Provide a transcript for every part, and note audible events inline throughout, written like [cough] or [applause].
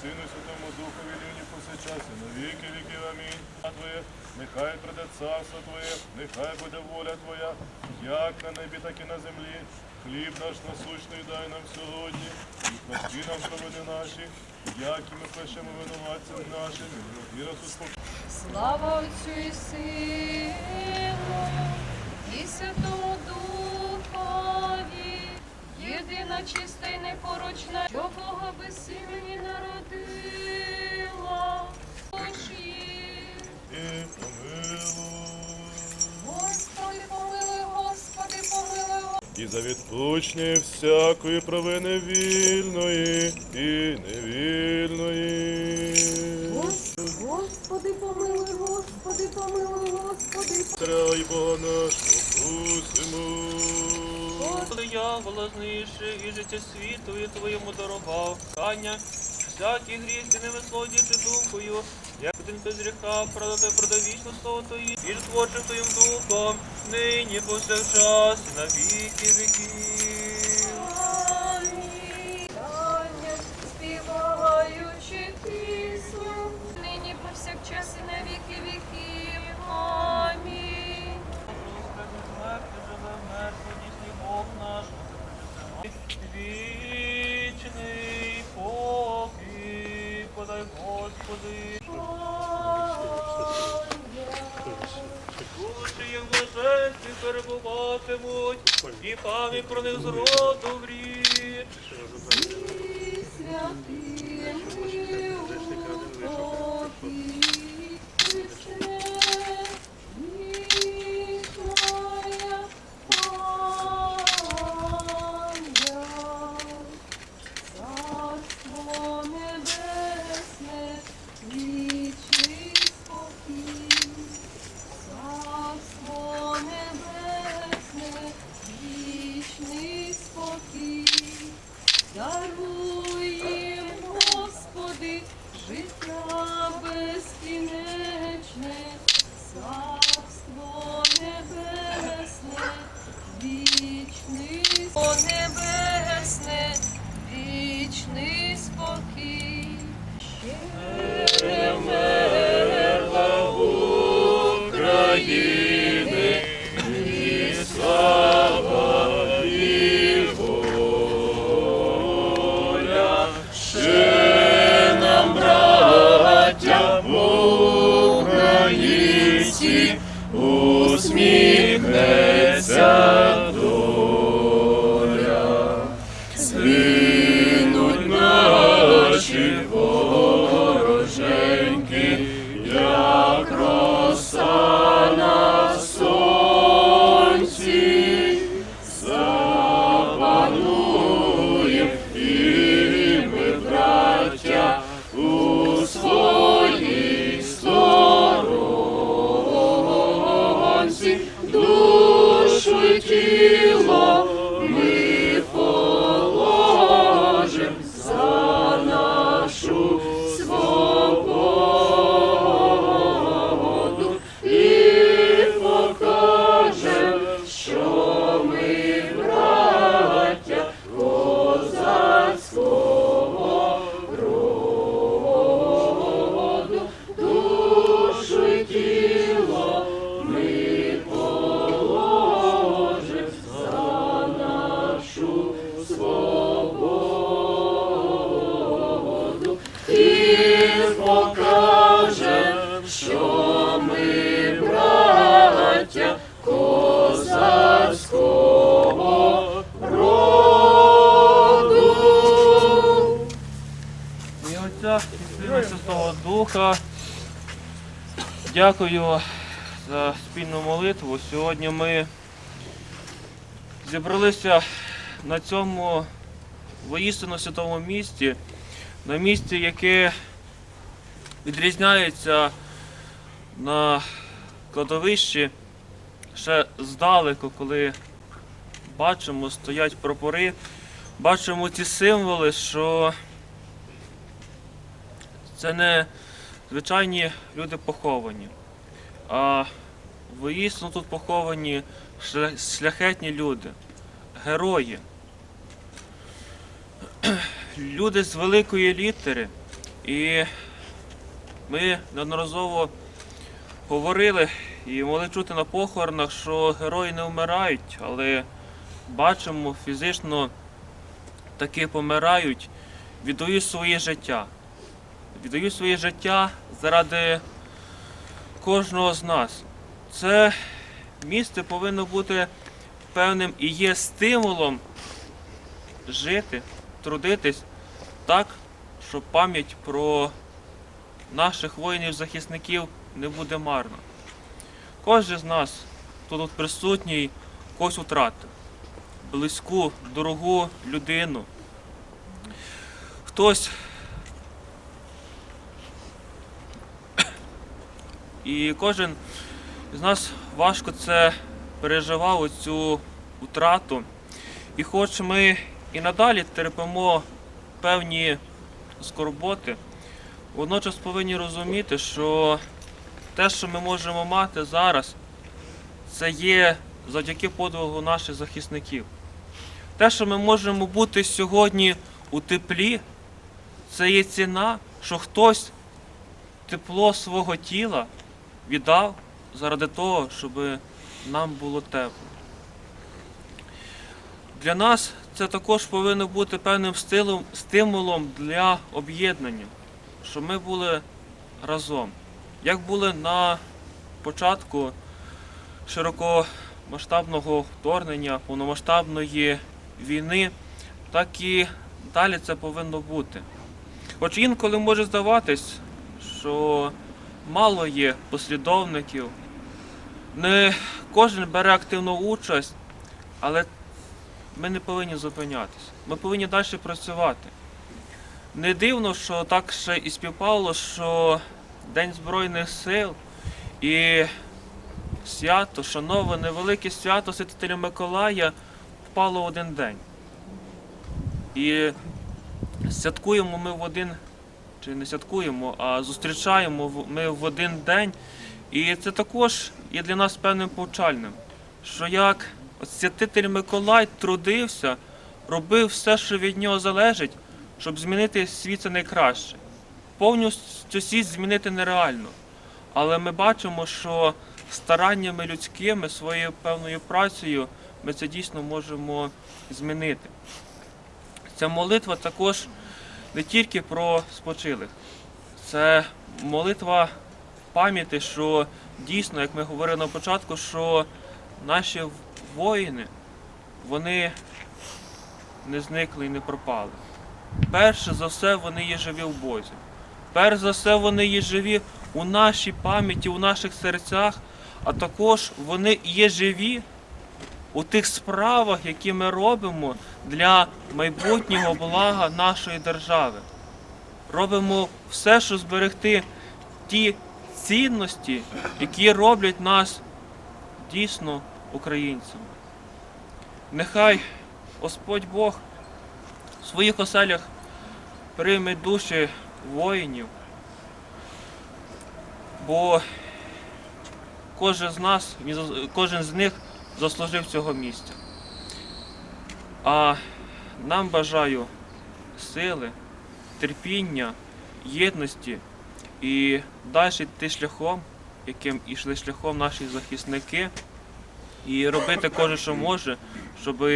Сину, Святому Духові, нині повсякчас і на віки віків. Амінь. Твоє, нехай прийде царство Твоє, нехай буде воля Твоя, як на небі, так і на землі. Хліб наш насущний дай нам сьогодні, і прости нам провини наші, як і ми пишемо винуватцям нашим, і нас успокоїть. Слава Отцю і Сину, і Святому Духові, єдина чиста й непорочна, що Бога без сімені народила. Очі. І помилуй. Господи, помилуй, Господи, помилуй, І за відпущення всякої провини вільної і невільної. Господи, помилуй, Господи, помилуй, Господи, і Бога нашого. Коли я волозниши і життя світу, і твоєму дорога, кання, всякі гріхи не висловлюючи духою, як один без гріха, продати продавічно сотої, і ж творчим Твоїм духом, нині повсякчас, і на віки віків. Господи. Душі як блаженці перебуватимуть, і пам'ять про них зроду в річ. І святим вороженьки, як Отця і Святого Духа. Дякую за спільну молитву. Сьогодні ми зібралися на цьому воістину святому місті, на місці, яке відрізняється на кладовищі ще здалеку, коли бачимо, стоять прапори, бачимо ті символи, що це не звичайні люди поховані, а воїстину тут поховані шляхетні люди, герої. [clears throat] люди з великої літери. І ми неодноразово говорили і могли чути на похоронах, що герої не вмирають, але бачимо фізично таки помирають, віддають своє життя. Віддають своє життя заради кожного з нас. Це місце повинно бути певним і є стимулом жити, трудитись так, щоб пам'ять про наших воїнів-захисників не буде марна. Кожен з нас, хто тут присутній, когось втратив. Близьку, дорогу людину. Хтось. І кожен з нас важко це переживав оцю втрату. І хоч ми і надалі терпимо певні скорботи, водночас повинні розуміти, що те, що ми можемо мати зараз, це є завдяки подвигу наших захисників. Те, що ми можемо бути сьогодні у теплі, це є ціна, що хтось тепло свого тіла віддав заради того, щоб нам було тепло. Для нас це також повинно бути певним стимулом для об'єднання, щоб ми були разом. Як були на початку широкомасштабного вторгнення, повномасштабної війни, так і далі це повинно бути. Хоч інколи може здаватись, що мало є послідовників, не кожен бере активну участь, але ми не повинні зупинятися. Ми повинні далі працювати. Не дивно, що так ще і співпало, що День Збройних сил і свято, шановане велике свято Святителя Миколая впало в один день. І святкуємо ми в один, чи не святкуємо, а зустрічаємо ми в один день. І це також є для нас певним повчальним, що як святитель Миколай трудився, робив все, що від нього залежить, щоб змінити світ це найкраще. Повністю світ змінити нереально. Але ми бачимо, що стараннями людськими, своєю певною працею, ми це дійсно можемо змінити. Ця молитва також не тільки про спочилих, це молитва пам'яті, що дійсно, як ми говорили на початку, що наші воїни, вони не зникли і не пропали. Перше за все, вони є живі в Бозі. Перш за все, вони є живі у нашій пам'яті, у наших серцях, а також вони є живі у тих справах, які ми робимо для майбутнього блага нашої держави. Робимо все, щоб зберегти ті цінності, які роблять нас дійсно українцями. Нехай Господь Бог в своїх оселях прийме душі воїнів, бо кожен з нас, кожен з них заслужив цього місця. А нам бажаю сили, терпіння, єдності і далі йти шляхом, яким ішли шляхом наші захисники, і робити кожен, що може, щоб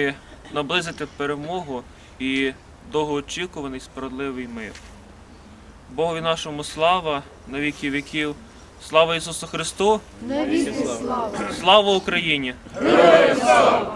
наблизити перемогу і довгоочікуваний справедливий мир. Богові нашому слава на віки віків. Слава Ісусу Христу! Навіки слава! Слава Україні! Героям слава!